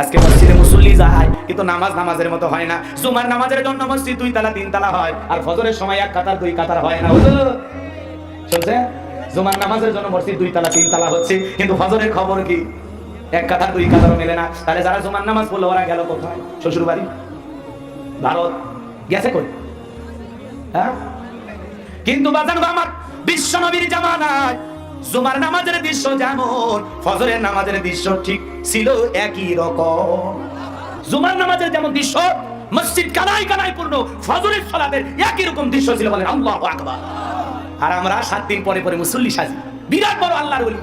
আজকে মসজিদে মুসল্লি যায় কিন্তু নামাজ নামাজের মতো হয় না। জুমার নামাজের জন্য মসজিদ দুই তালা তিন তালা হয়, আর ফজরের সময় এক কাতার, দুই কাতার হয় না। হুজুর শুনছে জুমার নামাজের জন্য মসজিদ দুই তালা তিন তালা হচ্ছে, কিন্তু ফজরের খবর কি? এক কাতার, দুই কাতারও মেলে না। তাহলে যারা জুমার নামাজ পড়ল, ওরা গেল কোথায়? শ্বশুর বাড়ি ভারত? গেছে কই? হ্যাঁ? কিন্তু বাজান গো আমার বিশ্ব নবীর জামানায় জুমার নামাজের দৃশ্য যেমন ফজরের নামাজের দৃশ্য ঠিক ছিল একই রকম। জুমার নামাজের যেমন দৃশ্য মসজিদ কানাই কানাই পূর্ণ ফজরের সালাতের একই রকম দৃশ্য ছিল বলেন আল্লাহু আকবার। আর আমরা সাত দিন পরে পরে মুসল্লি সাজি বিরাট বড় আল্লাহর বলি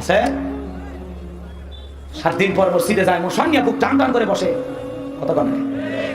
আছে? সাত দিন পর মসজিদে যায় মোশান নিয়ে বুক টান টান করে বসে। কত কম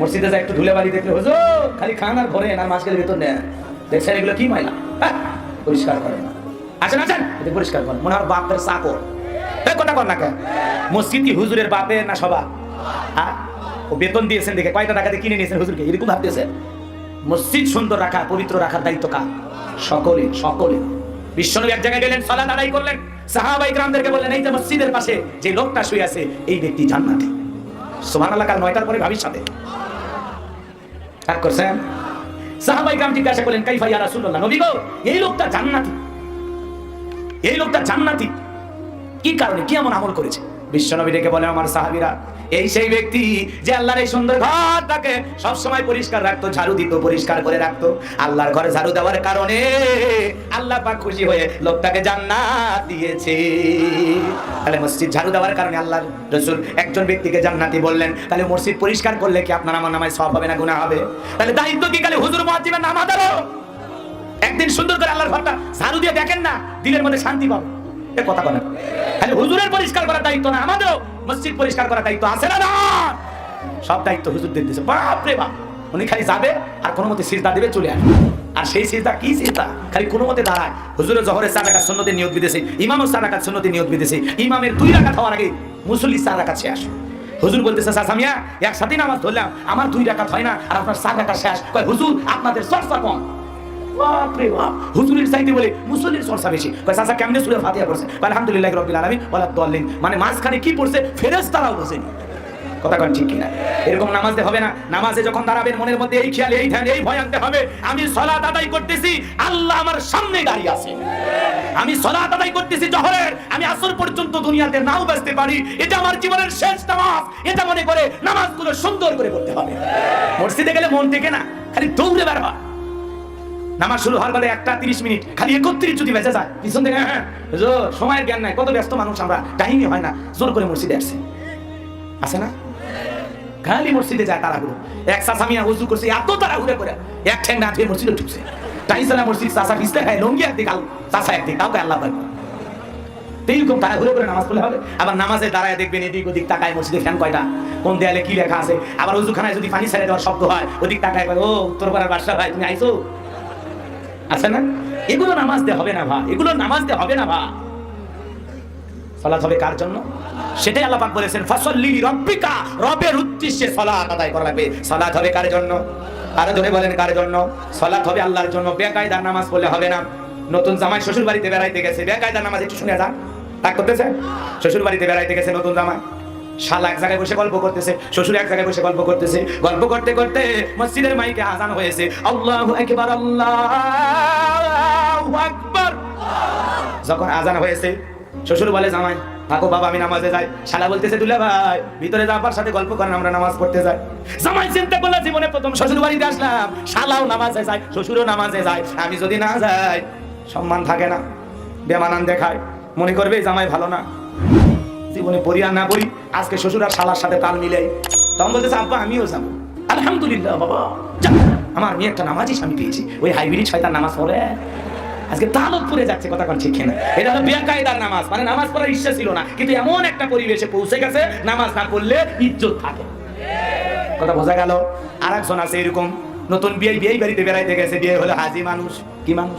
মসজিদে যায় একটু ধুলে বাড়ি দেখলে হুজুর খালি খান আর ঘরে আর মাস গেলে বেতন নেয় দেখছেন এগুলো কি ময়লা হ্যাঁ, পরিষ্কার করে না আছেন আছেন এতে পরিষ্কার করে মনে হয় বাপের চাকর। এই কথা কর না কেন? মসজিদ কি হুজুরের বাপের না সবা হ্যাঁ ও বেতন দিয়েছেন দেখে। কয়টা টাকাতে কিনে নিয়েছেন হুজুরকে? এরকম ভাবতেছে। মসজিদ সুন্দর রাখা, পবিত্র রাখার দায়িত্ব কার? সকলে সকলে। বিশ্বনবী এক জায়গায় গেলেন, সালাত আদায় করলেন। সাহাবাই গ্রামদেরকে বললেন, এই যে মসজিদের পাশে যে লোকটা শুয়ে আছে, এই ব্যক্তি জান্নাতি। সুবহানাল্লাহ, কাল নয়টার পরে ভাবির সাথে করছেন? সাহাবাই গ্রাম জিজ্ঞাসা করলেন, কাইফা ইয়া রাসূলুল্লাহ? নবী গো, এই লোকটা জান্নাতি। এই লোকটা জান্নাতি। কি কারণে, কি এমন আমল করেছে? বিশ্বনবী ডেকে বলে, আমার সাহাবীরা, এই সেই ব্যক্তি যে আল্লাহর এই সুন্দর ঘরটাকে সব সময় পরিষ্কার রাখতো, ঝাড়ু দিত, পরিষ্কার করে রাখতো। আল্লাহর ঘরে ঝাড়ু দেওয়ার কারণে আল্লাহ পাক খুশি হয়ে লোকটাকে জান্নাত দিয়েছে। তাহলে মসজিদ ঝাড়ু দেওয়ার কারণে আল্লাহর রসুল একজন ব্যক্তিকে জান্নাতি বললেন, তাহলে মসজিদ পরিষ্কার করলে কি আপনার আমার নামায় সব হবে না, গুনাহ হবে? তাহলে দায়িত্ব কি খালি হুজুর মুয়াজ্জিবের নাম আদারও একদিন সুন্দর করে আল্লাহর ঘরটা ঝাড়ু দিয়ে দেখেন না, দিলের মধ্যে শান্তি পাবে। এ কথা বলেন। খালি হুজুরের পরিষ্কার করার দায়িত্ব না, আমাদেরও মসজিদ পরিষ্কার করার দায়িত্ব আছে না না? সব দায়িত্ব হুজুরদের দিয়েছে। বাপ রে বাপ, উনি খালি যাবে আর কোনো মতে সিজদা দেবে চলে আসবে। আর সেই সিজদা কি সিজদা? খালি কোনো মতে দাঁড়ায়। হুজুরের জহরের চার রাকাত সুন্নতে নিয়োগ বিদেশে ইমামও চার রাকাত সুন্নতে নিয়োগ বিদেশে, ইমামের দুই রাকাত হওয়ার আগে মুসল্লি চার রাকাত শেষ। হুজুর বলতেছে সাসামিয়া একসাথে নামাজ ধরলাম, আমার দুই রাকাত হয় না আর আপনার চার রাকাত শেষ। কয়, হুজুর, আপনাদের চর্চা কম। হুজুরের চাইতে বলে মুসল্লির চর্চা বেশি। চাচা, কেমনে সুরে আলহামদুলিল্লাহ ওয়ালা দাল্লিন। মানে মাঝখানে কি পড়ছে? ফেরেশতারাও বোঝেনি কথা কন ঠিক কিনা? এরকম হবে না। নামাজে যখন দাঁড়াবেন, মনের মধ্যে এই খেয়াল, এই ধ্যান, এই ভয় আনতে হবে। আমি সলাত আদায় করতেছি, আল্লাহ আমার সামনে দাঁড়িয়ে আছে। আমি সলাত আদায় করতেছি জহরের। আমি আসর পর্যন্ত দুনিয়াতে নাও বাঁচতে পারি। এটা আমার জীবনের শেষ নামাজ। এটা মনে করে নামাজগুলো সুন্দর করে করতে হবে। মসজিদে গেলে মন থেকে না। খালি দৌড়ে বেরোবা নামাজ শুরু হওয়ার বেলা একটা তিরিশ মিনিট, খালি একত্রিশ যদি বেঁচে যায়, পিছন থেকে হ্যাঁ সময়ের জ্ঞান নাই, কত ব্যস্ত মানুষ আমরা টাইমই হয় না, জোর করে মসজিদে আসছে। আছে না? খালি মসজিদে যায় তাড়াহুড়ো। এক চাষামিয়া উজু করছে, এত তাড়াহুড়ো করে, এক ঠ্যাং না ধুয়ে মসজিদে ঢুকছে। তাই সালা মসজিদ ভিজতে খায়, লঙ্গি কাউকে আল্লাহ এইরকম তাড়াহুড়ো করে নামাজ পড়লে হবে? আবার নামাজে দাঁড়ায় দেখবেন এদিক ওদিক তাকায়, মসজিদে ফ্যান কয়টা, কোন দেয়ালে কি লেখা আছে? আবার উজুখানায় যদি পানি ছেড়ে দেওয়ার শব্দ হয়, ওদিক তাকায় ও তোর পাড়ার বাসা ভাই, তুমি আইছো? আছে না? এগুলো নামাজ দিয়ে হবে না ভা এগুলো নামাজ দিয়ে হবে না ভা সালাত হবে কার জন্য? সেটাই আল্লাহ পাক বলেছেন, ফাসল্লি রব্বিকা। রবের উদ্দেশ্যে সালাত আদায় করা লাগবে। সালাত হবে কার জন্য? আরও ধরে বলেন, কার জন্য? সালাত হবে আল্লাহর জন্য। বেকায়দা নামাজ পড়লে হবে না। নতুন জামাই শ্বশুর বাড়িতে বেড়াইতে গেছে। বেকায়দা নামাজ একটু শুনে যান। তাক করতেছে শ্বশুর বাড়িতে বেড়াইতে গেছে নতুন জামাই। শালা এক জায়গায় বসে গল্প করতেছে, শ্বশুর এক জায়গায় বসে গল্প করতেছে। গল্প করতে করতে মসজিদের মাইকে আজান হয়েছে। আল্লাহু আকবার আল্লাহু আকবার। যখন আজান হয়েছে, শ্বশুর বলে, জামাই, থাকো, বাবা, আমি নামাজে যাই। শালা বলতেছে, দুলা ভাই, ভিতরে যাবার সাথে গল্প করেন, আমরা নামাজ পড়তে যাই। জামাই চিন্তা করল, জীবনে প্রথম শ্বশুর বাড়িতে আসলাম। শালাও নামাজে যায়, শ্বশুরও নামাজে যায়। আমি যদি না যাই, সম্মান থাকে না, বেমানান দেখায়। মনে করবে, জামাই ভালো না। জীবনে পড়ি আর না পড়ি আজকে শ্বশুর আর শালার সাথে তাল মিলে তখন বলতেছে, আব্বা, আমিও যাব। আলহামদুলিল্লাহ, বাবা। আমার মেয়ে একটা নামাজই স্বামী পেয়েছি। ওই হাইব্রিড শয়তান নামাজ পড়ে। আজকে তালত পড়ে যাচ্ছে, কথা কোন ঠিক এটা হলো বেকায়দার নামাজ। মানে নামাজ পড়ার ইচ্ছা ছিল না, কিন্তু এমন একটা পরিবেশে পৌঁছে গেছে, নামাজ না পড়লে ইজ্জত থাকে। কথা বোঝা গেল? আর একজন আছে এরকম। নতুন বিয়ে বিয়ে বাড়িতে বেড়াইতে গেছে, বিয়ে হলো হাজি মানুষ। কি মানুষ?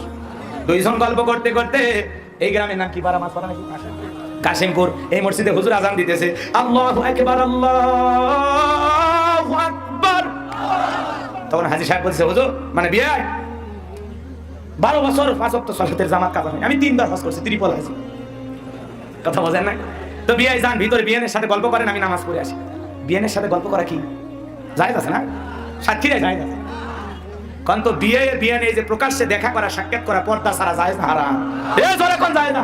দুইজন গল্প করতে করতে এই গ্রামের নাম কি পারা মাছ পারা নাকি কাশিমপুর, এই মসজিদে হুজুর আজান দিতেছে। আল্লাহু আকবার আল্লাহু আকবার। তখন হাজি সাহেব বলছে হুজুর মানে বিয়ে বারো বছর পাঁচ অক্ট সলাতের জামাত কাজা হয় আমি তিনবার হজ করছি, ত্রিপল হাজি কথা বোঝেন না? তো বিয়ে যান, ভিতরে বিয়ানের সাথে গল্প করেন, আমি নামাজ পড়ে আসি। বিয়ানের সাথে গল্প করা কি? যায় আছে না? সাক্ষীরা যায় আছে। কারণ তো বিয়ে, বিয়ানে যে প্রকাশ্যে দেখা করা, সাক্ষাৎ করা পর্দা সারা যায় না, হারাম। এ জোরে না।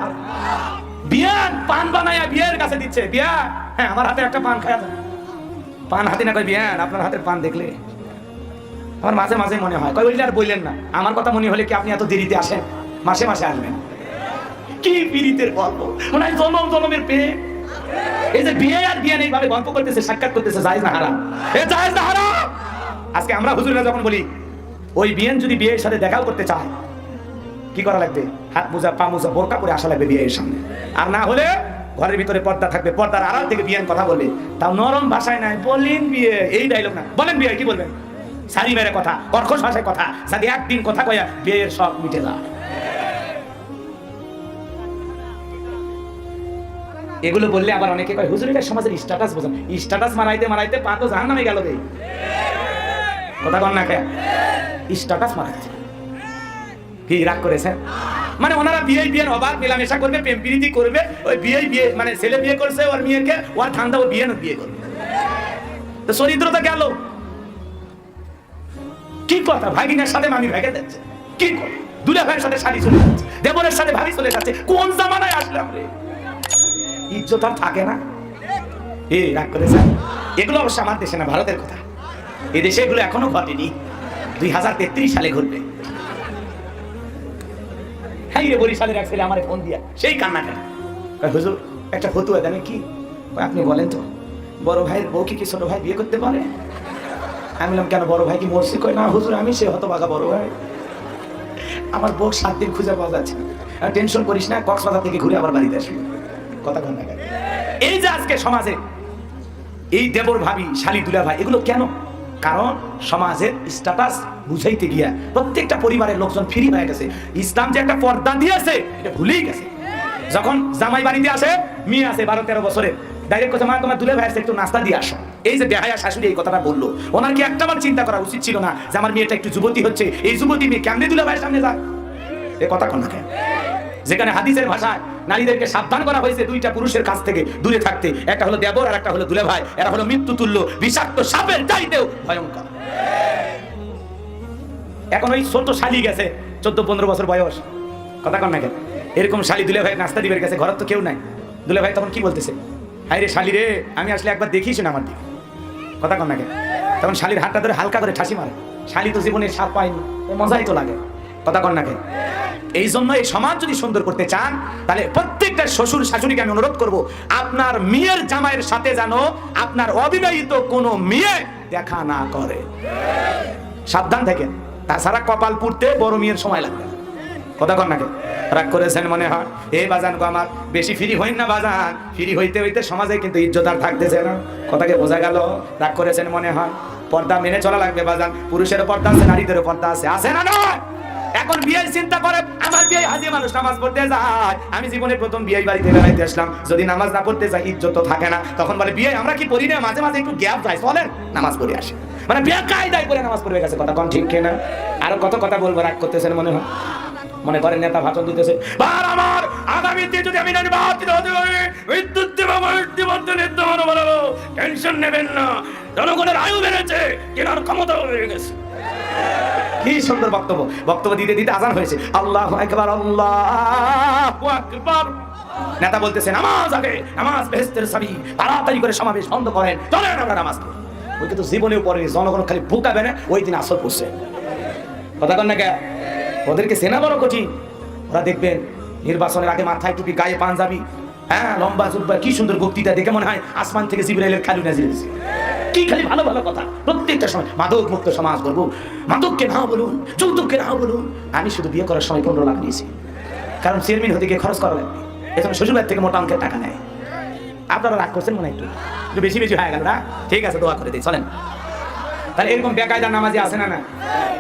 বিয়ান পান বানায়া বিয়ের কাছে দিচ্ছে। বিয়া হ্যাঁ আমার হাতে একটা পান খায়া পান হাতে না কই বিয়ান আপনার হাতের পান দেখলে। আমার মাঝে মাঝে মনে হয় কই আর বললেন না। আমার কথা মনে হলে কি আপনি এত দেরিতে আসেন? মাসে মাসে আসবেন। কি পীড়িতের গল্প। মনে হয় জনম জনমের এই যে বিয়ে আর বিয়ে নেই, ভাবে গল্প করতেছে, সাক্ষাৎ করতেছে, জায়েজ না হারাম। এ জায়েজ না হারাম! আজকে আমরা হুজুরেরা যখন বলি, ওই বিয়েন যদি বিয়ের সাথে দেখাও করতে চায় কি করা লাগবে? হাত মোজা পা মোজা বোরকা করে আসা লাগবে বিয়ের সামনে। আর না হলে ঘরের ভিতরে পর্দা থাকবে, পর্দার আড়াল থেকে বিয়েন কথা বলবে। তাও নরম ভাষায় নাই, বলেন বিয়ে, এই ডায়লগ না। বলেন বিয়ে, কি বলবেন? সারি মেরে কথা, কর্কশ ভাষায় কথা সাথে একদিন কথা কয়া বিয়ের সব মিটে যায় এগুলো বললে আবার অনেকে কয়, হুজুর, এটা সমাজের স্ট্যাটাস বোঝেন। স্ট্যাটাস মারাইতে মারাইতে পা তো জাহান নামে গেল রে কথা কন না কে স্ট্যাটাস মারাইতে। কি রাগ করেছে মানে ওনারা বিয়ে বিয়ের অবাক মেলামেশা করবে, প্রেম প্রীতি করবে, ওই বিয়ে বিয়ে মানে ছেলে বিয়ে করছে, ওর মেয়েকে, ওর ঠান্ডা ও বিয়ে না বিয়ে করবে। তো চরিত্রটা গেল। কি কথা? ভাগিনার সাথে মামি ভেগে যাচ্ছে। কি করে দুলা ভাইয়ের সাথে শাড়ি চলে যাচ্ছে, দেবরের সাথে ভাবি চলে যাচ্ছে। কোন জামানায় আসলাম রে? ইজ্জত আর থাকে না। এ, রাগ করেছে এগুলো অবশ্য আমার দেশে না, ভারতের কথা। এই দেশে এগুলো এখনও ঘটেনি। দুই হাজার তেত্রিশ সালে ঘটবে। হ্যাঁ রে বরিশালের এক ছেলে আমার ফোন দিয়া। সেই কান্নাটা। কয়, হুজুর একটা ফতুয়া দেন কি? আপনি বলেন তো বড় ভাইয়ের বউ কি ছোট ভাই বিয়ে করতে পারে? আমি বললাম কেন বড় ভাই কি মরছি? কয় না হুজুর আমি সে হতবাগা বড় ভাই। আমার বউ সাত দিন খুঁজে পাওয়া যাচ্ছে টেনশন করিস না কক্সবাজার থেকে ঘুরে আবার বাড়িতে আসবি। কথা কন? এই যে আজকে সমাজে এই দেবর ভাবি শালি দুলা ভাই এগুলো কেন কারণ সমাজের স্ট্যাটাস বুঝাইতে গিয়া প্রত্যেকটা পরিবারের লোকজন ফ্রি হয়ে গেছে। ইসলাম যে একটা পর্দা দিয়েছে, এটা ভুলেই গেছে। যখন জামাই বাড়িতে আসে, মেয়ে আছে বারো তেরো বছরে ডাইরেক্ট কথা মা, তোমার দুলে একটু নাস্তা দিয়ে আসো। এই যে দেহায়া শাশুড়ি এই কথাটা বলল। ওনার কি একটা বার চিন্তা করা উচিত ছিল না যে আমার মেয়েটা একটু যুবতী হচ্ছে? এই যুবতী মেয়ে কেমনে দুলে ভাইয়ের সামনে যাক এ কথা কন না কেন? যেখানে হাদিসের ভাষায় নারীদেরকে সাবধান করা হয়েছে দুইটা পুরুষের কাছ থেকে দূরে থাকতে। একটা হলো দেবর আর একটা হলো দুলে ভাই এরা হলো মৃত্যু তুল্য, বিষাক্ত সাপের চাইতেও ভয়ঙ্কর। এখন ওই ছোট শালি গেছে, চোদ্দ পনেরো বছর বয়স। কথা কন না কেন? এরকম শালি দুলে ভাই নাস্তা দিবের গেছে ঘরের তো কেউ নাই। দুলে ভাই তখন কি বলতেছে? হাই রে শালি রে, আমি আসলে একবার দেখিস না আমার দিকে। কথা কন না কেন? তখন শালির হাতটা ধরে হালকা করে ঠাসি মারে। শালি তো জীবনে সাপ পায়নি মজাই তো লাগে। কথা কন না কেন? এই জন্য এই সমাজ যদি সুন্দর করতে চান, তাহলে প্রত্যেকটা শ্বশুর শাশুড়িকে আমি অনুরোধ করব, আপনার মেয়ের জামাইয়ের সাথে যেন আপনার অবিবাহিত কোনো মেয়ে দেখা না করে। সাবধান থাকেন। তাছাড়া কপাল পুড়তে বড় মেয়ের সময় লাগবে কথা কন নাকি রাগ করেছেন মনে হয়? এ বাজান গো আমার, বেশি ফ্রি হইন না বাজান। ফ্রি হইতে হইতে সমাজে কিন্তু ইজ্জত আর থাকতেছে না। কথাকে বোঝা গেল? রাগ করেছেন মনে হয়? পর্দা মেনে চলা লাগবে বাজান। পুরুষের পর্দা আছে, নারীদেরও পর্দা আছে। আছে না নয়? এখন বিয়ের চিন্তা করে, আমার বিয়ে হাজির মানুষ নামাজ পড়তে যায়। আমি জীবনে প্রথম বিয়ে বাড়িতে বেড়াইতে আসলাম। যদি নামাজ না পড়তে যাই, ইজ্জত তো থাকে না। তখন বলে, বিয়ে, আমরা কি পড়ি না? মাঝে মাঝে একটু গ্যাপ যায় চলেন, নামাজ পড়ে আসে। মানে বিয়ে কায়দায় করে নামাজ পড়বে গেছে। কথা কোন ঠিক কিনা? আরও কত কথা বলব, রাগ করতেছেন মনে হয়? মনে করেন নেতা ভাষণ দিতেছে। আমার আগামীতে যদি আমি নির্বাচিত হতে পারি, বিদ্যুৎ দেব নেতা বানাবো টেনশন নেবেন না। জনগণের আয়ু বেড়েছে, কেনার ক্ষমতা বেড়ে গেছে। কি সুন্দর বক্তব্য? বক্তব্য দিতে দিতে আজান হয়েছে। আল্লাহ একবার আল্লাহ নেতা বলতেছে, নামাজ আগে, নামাজ বেহেস্তের সাবি তাড়াতাড়ি করে সমাবেশ বন্ধ করেন, চলেন আমরা নামাজ ওই কিন্তু জীবনেও পড়েনি জনগণ খালি বুকাবে না ওই দিন আসর পড়ছে। কথা কন না কে? ওদেরকে সেনা বড় কঠিন। ওরা দেখবেন, নির্বাচনের আগে মাথায় টুপি, গায়ে পাঞ্জাবি হ্যাঁ লম্বা জুব্বা, কি সুন্দর বক্তৃতা দেখে মনে হয় আসমান থেকে জিব্রাইলের খালু নাজির। কি খালি ভালো ভালো কথা? প্রত্যেকটা সময় মাদক মুক্ত সমাজ করব মাদককে না বলুন, যৌতুককে না বলুন। আমি শুধু বিয়ে করার সময় পনেরো লাখ নিয়েছি। কারণ চেয়ারম্যান হতে গিয়ে খরচ করা লাগবে। এজন্য শ্বশুরবাড়ি থেকে মোটা অঙ্কের টাকা নেয়। আপনারা রাগ করছেন মনে একটু? একটু বেশি বেশি হয়ে গেল না? ঠিক আছে, দোয়া করে দিই, চলেন। তাহলে এরকম বেকায়দা নামাজি আছে না না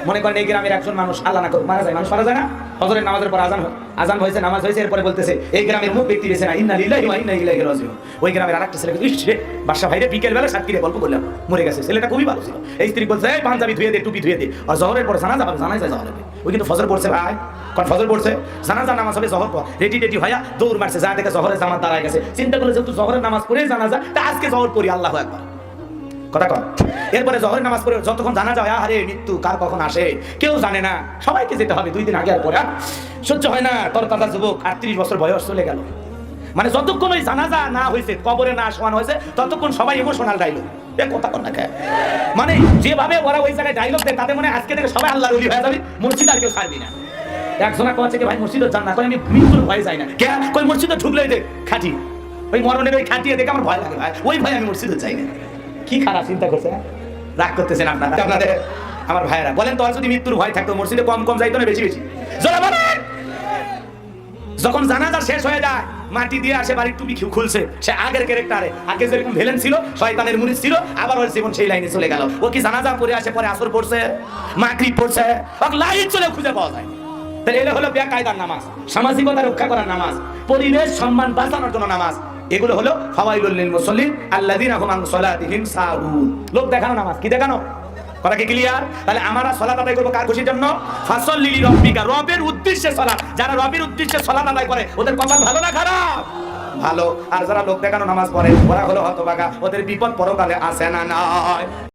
মনে করেন এই গ্রামের একজন মানুষ, আল্লাহ না করুক, মারা যায়, মানুষ মারা যায় না? হজরের নামাজের পর আজান হয়। আজান হয়েছে, নামাজ হয়েছে, এরপরে বলতেছে, এই গ্রামের মুখ ব্যক্তি বেছে না। ইন্না লিল্লাহি ওয়া ইন্না ইলাইহি রাজিউন। ওই গ্রামের আরেকটা ছেলে ইস রে বাসা ভাইরে বিকেল বেলা সাতকিরে গল্প করলাম, মরে গেছে। ছেলেটা খুবই ভালো ছিল। এই স্ত্রী বলছে, এই পাঞ্জাবি ধুয়ে দে, টুপি ধুয়ে দে। আর জহরের পর জানা যাবে জানাই যায় জহরের ওই কিন্তু ফজর পড়ছে ভাই। কারণ ফজর পড়ছে? জানাজা নামাজ হবে জহর পর। রেডি রেডি হইয়া দৌড় মারছে, যা দেখে জহরের জামাত দাঁড়ায় গেছে। চিন্তা করলে যেহেতু জহরের নামাজ পড়ে জানাজা, তা আজকে জহর পড়ি, আল্লাহ একবার কথা কন। এরপরে জহরের নামাজ পড়ে যতক্ষণ জানা যায় আরে মৃত্যু কার কখন আসে, কেউ জানে না। সবাইকে যেতে হবে দুই দিন আগে আর পরে। সহ্য হয় না তোর তাদের যুবক, আটত্রিশ বছর বয়স চলে গেল। মানে যতক্ষণ ওই জানাজা না হয়েছে, কবরে না শোয়ানো হয়েছে, ততক্ষণ সবাই ইমোশনাল ডাইলগ এ কথা কন না মানে যেভাবে ওরা ওই জায়গায় ডাইলগ দেয়, তাতে মানে আজকে থেকে সবাই আল্লাহর ওলি হয়ে যাবে, মসজিদ আর কেউ ছাড়বি না। একজনা কচ্ছে যে ভাই, মসজিদে যান না। করে আমি মৃত্যুর ভয় যাই না। কে? কই মসজিদে ঢুকলেই দেখ, খাটি। ওই মরণের ওই খাটিয়ে দেখে আমার ভয় লাগে, ভাই। ওই ভয় আমি মসজিদে যাই না। কি খারাপ চিন্তা করছে রাগ করতেছেন আপনারা, আপনাদের, আমার ভাইয়েরা। বলেন তো আর যদি মৃত্যুর ভয় থাকতো, মসজিদে কম কম যাইতো না, বেশি বেশি? যখন জানাজা শেষ হয়ে যায়, মাটি দিয়ে আসে বাড়ির টুপি খু- খুলছে, সে আগের ক্যারেক্টারে। আগে যেরকম ভেলেন ছিল, শয়তানের মুনিশ ছিল, আবার ওর জীবন সেই লাইনে চলে গেল। ও কি জানাজা পরে আসে, পরে আসর পড়ছে মাকরি পড়ছে ওকে লাইন চলে খুঁজে পাওয়া যায়। তাহলে এটা হলো বেকায়দার নামাজ, সামাজিকতা রক্ষা করার নামাজ, পরিবেশ সম্মান বাঁচানোর জন্য নামাজ। এগুলো হলো ফাওয়াইলুল লিল মুসাল্লিন আল্লাযিনা হুম আন সলাতিহিম লোক দেখানো নামাজ, কি দেখানো? কি ক্লিয়ার তাহলে আমরা সালাত আদায় করব কার খুশির জন্য? ফাসল লিলি রবের উদ্দেশ্যে সালাত। যারা রবের উদ্দেশ্যে সালাত আদায় করে, ওদের কপাল ভালো না খারাপ? ভালো। আর যারা লোক দেখানো নামাজ পড়ে, ওরা হলো হতভাগা। ওদের বিপদ পরকালে আসে না নয়